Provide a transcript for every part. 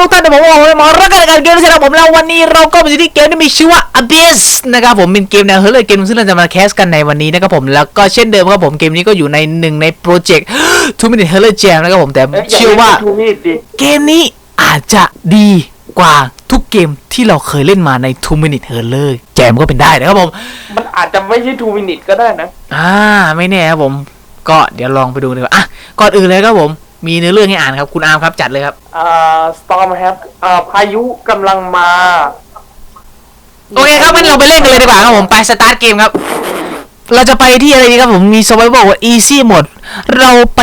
ทุกท่านเดี๋ยวผมบอกเลยมารักกันกันเกมที่นะครับผมแล้ววันนี้เราก็มาอยู่ที่เกมที่มีชื่อว่า Abyss นะครับผมเป็นเกมแนวเฮอร์เรเกมซึ่งเราจะมาแคสกันในวันนี้นะครับผมแล้วก็เช่นเดิมครับผมเกมนี้ก็อยู่ในหนึ่งในโปรเจกต์ Two Minute Horror Jam นะครับผมแต่เชื่อว่าเกมนี้อาจจะดีกว่าทุกเกมที่เราเคยเล่นมาใน Two Minute Horror Jam ก็เป็นได้นะครับผม มันอาจจะไม่ใช่ทูมินิตก็ได้นะ อ่าไม่แน่ครับผม ก็เดี๋ยวลองไปดูดีกว่าอะก่อนอื่นเลยครับผม มีเนื้อเรื่องให้อ่านครับ คุณอาร์มครับจัดเลยครับ อ่าสตอร์มครับอ่าพายุกำลังมา โอเคครับงั้นเราไปเล่นกันเลยดีกว่าครับผมไปสตาร์ทเกมครับ เราจะไปที่อะไรดีครับผมมี survival ว่า easy mode เราไป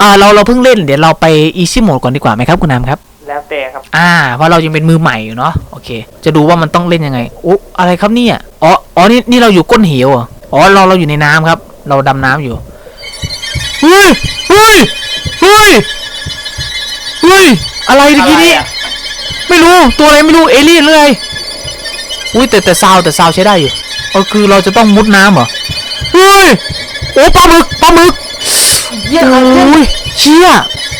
อ่าเราเราเพิ่งเล่นเดี๋ยวเราไป easy mode ก่อนดีกว่าไหมครับคุณน้ำครับ แล้วแต่ครับ อ่า เพราะเรายังเป็นมือใหม่อยู่เนาะโอเค จะดูว่ามันต้องเล่นยังไงโอ้อะไรครับเนี่ยอ๋ออ๋อนี่นี่เราอยู่ก้นเหวเหรออ๋อเราเราอยู่ในน้ำครับ เราดำน้ำอยู่เฮ้ยเฮ้ยเฮ้ยเฮ้ย อะไรตะกี้นี้อะไรอะไม่รู้ตัวอะไรไม่รู้เอเลี่ยนหรือไงอุ้ยแต่แต่ซาวแต่ซาวใช้ได้อยู่เออคือเราจะต้องมุดน้ำเหรอ เฮ้ย โอ้ปลาหมึกปลาหมึกเยี่ยโอมเลย้ยเชี่ย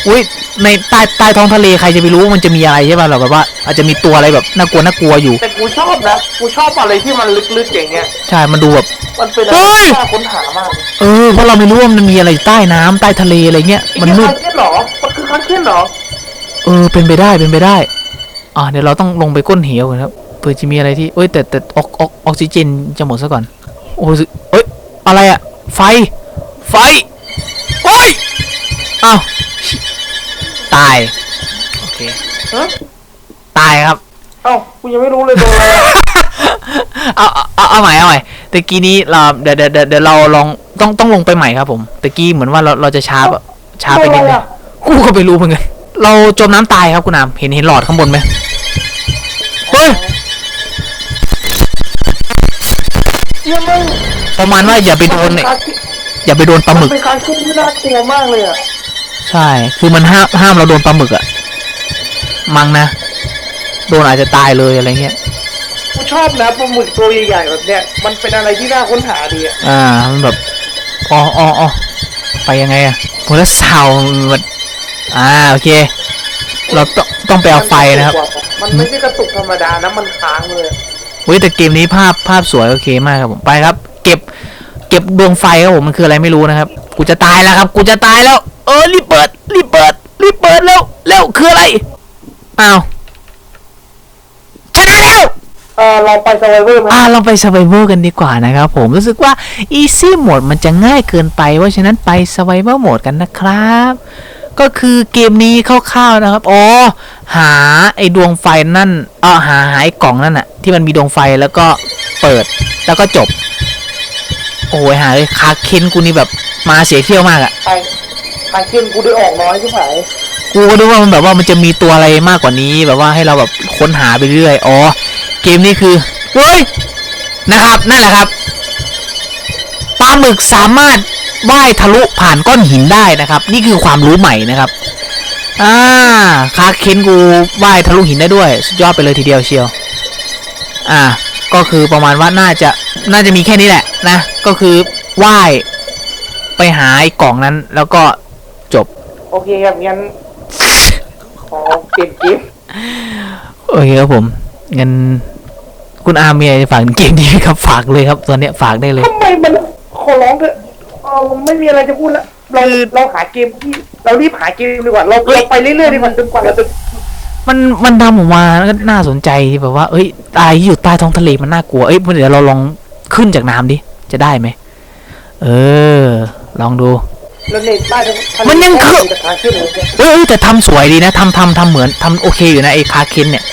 อุ้ย ในใต้ใต้ท้องทะเลใครจะไปรู้ว่ามันจะมีอะไรใช่ป่ะเราแบบว่า อาจจะมีตัวอะไรแบบน่ากลัวน่ากลัวอยู่ แต่กูชอบนะ กูชอบอะไรที่มันลึกๆอย่างเงี้ย ใช่ มันดูแบบ มันเป็นอะไรเฮ้ยที่น่าค้นหามาก เออ เพราะเราไม่รู้ว่ามันมีอะไรใต้น้ำใต้ทะเลอะไรเงี้ย มันมืดคาเคนเหรอ มันคือคาเคนเหรอ เออ เป็นไปได้ เป็นไปได้ อ่าเดี๋ยวเราต้องลงไปก้นเหวก่อนครับ เผื่อจะมีอะไรที่ เอ้ย แต่แต่ออกออกออกซิเจนจะหมดซะก่อน โอ้ยเอ้ย อะไรอะไฟ ไฟ โอ้ยอ้าว ตาย โอเค ฮะตายครับ เอ้ากูยังไม่รู้เลยโดนอะไรอะเอาเอาเอาเอาใหม่เอาใหม่ตะกี้นี้เราเดี๋ยวเดี๋ยวเดี๋ยวเดี๋ยวเราลองต้องต้องลงไปใหม่ครับผมตะกี้เหมือนว่าเราเราจะช้าแบบช้าไปนิดนึงกูก็ไม่รู้เหมือนกันเราจมน้ำตายครับคุณนามเห็นเห็นหลอดข้างบนไหมเฮ้ยเยี่ยมมากประมาณว่าอย่าไปโดนเนี่ยอย่าไปโดนปลาหมึกนเป็นคาเคนที่น่ากลัวมากเลยอะ ใช่ คือมันห้ามห้ามเราโดนปลาหมึกอะมังนะ โดนอาจจะตายเลยอะไรเงี้ย กูชอบนะปลาหมึกตัวใหญ่ๆแบบเนี้ย มันเป็นอะไรที่น่าค้นหาดีอะอ่า มันแบบอ๋ออ๋ออ๋อไปยังไงอะโหแล้วสาวมันอ่า โอเค เราต้องต้องไปเอาไฟนะครับ มันไม่ใช่กระตุกธรรมดานะ มันค้างเลยเฮ้ยแต่เกมนี้ภาพภาพสวยโอเคมากครับผมไปครับ เก็บ เก็บดวงไฟครับผมมันคืออะไรไม่รู้นะครับ กูจะตายแล้วครับ กูจะตายแล้วเออรีบเปิดรีบเปิดรีบเปิดแล้วแล้วคืออะไรอ้าวชนะแล้วเออเราไปสไวเวอร์ไหมอ่าเราไป survival กันดีกว่านะครับผมรู้สึกว่า easy mode มันจะง่ายเกินไปเพราะฉะนั้นไป survival mode กันนะครับ ก็คือเกมนี้คร่าวๆนะครับอ๋อหาไอ้ดวงไฟนั่นเออหาหาไอ้กล่องนั่นอะที่มันมีดวงไฟแล้วก็เปิดแล้วก็จบ โอ้ยหาเลยคาเคนกูนี่แบบมาเสียเที่ยวมากอะไป คาเคนกูได้ออกน้อยใช่ไหมกูก็ดูว่ามันแบบว่ามันจะมีตัวอะไรมากกว่านี้ แบบว่าให้เราแบบค้นหาไปเรื่อยอ๋อเกมนี้คือเฮ้ยนะครับนั่นแหละครับปลาหมึกสามารถว่ายทะลุผ่านก้อนหินได้นะครับ นี่คือความรู้ใหม่นะครับอ่าคาเคนกูว่ายทะลุหินได้ด้วย สุดยอดไปเลยทีเดียวเชียว อ่า ก็คือประมาณว่าน่าจะน่าจะมีแค่นี้แหละนะ ก็คือว่ายไปหาไอ้กล่องนั้นแล้วก็ จบ โอเคครับงั้น ขอเปลี่ยนเกมโอเคครับผมงั้นคุณอาร์มมีอะไรจะฝากถึงเกมนี้ไหมครับ ฝากเลยครับตอนเนี้ยฝากได้เลย ทำไมมันขอร้องเถอะเออไม่มีอะไรจะพูดละเราคือ เราหาเกมที่เรารีบหาเกมดีกว่าเราเราไปเรื่อยๆดีกว่าจนกว่าเราจะมันมันทำออกมาแล้วก็น่าสนใจแบบว่า เอ้ยตายที่อยู่ใต้ท้องทะเลมันน่ากลัวเอ้ยเดี๋ยวเราลองขึ้นจากน้ำดิจะได้ไหมเออ ลองดู แล้วในใต้ทะเลมันยังคือจะหาขึ้นเลยเอ้ยเอ้ยแต่ทำสวยดีนะทำทำทำเหมือนทำโอเคอยู่นะไอ้คาเคนเนี่ย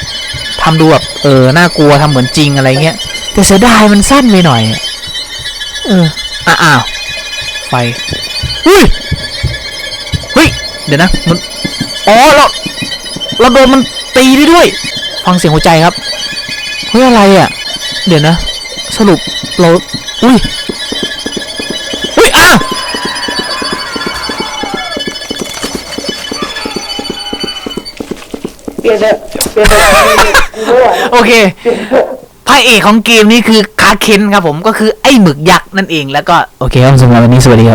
ทำดูแบบเออน่ากลัวทำเหมือนจริงอะไรเงี้ยแต่เสียดายมันสั้นไปหน่อยอะเอออะอ้าวไฟเฮ้ยเฮ้ยเดี๋ยวนะมันอ๋อเราเราโดนมันตีได้ด้วย ฟังเสียงหัวใจครับเฮ้ยอะไรอะ เดี๋ยวนะ สรุปเราอุ้ยอุ้ย เปลี่ยนเถอะเปลี่ยนเถอะกูไม่ไหวโอเคเปลี่ยนเอะพระเอกของเกมนี้คือคาเคนครับผมก็คือไอ้หมึกยักษ์นั่นเองแล้วก็โอเคครับสำหรับวันนี้สวัสดีครับ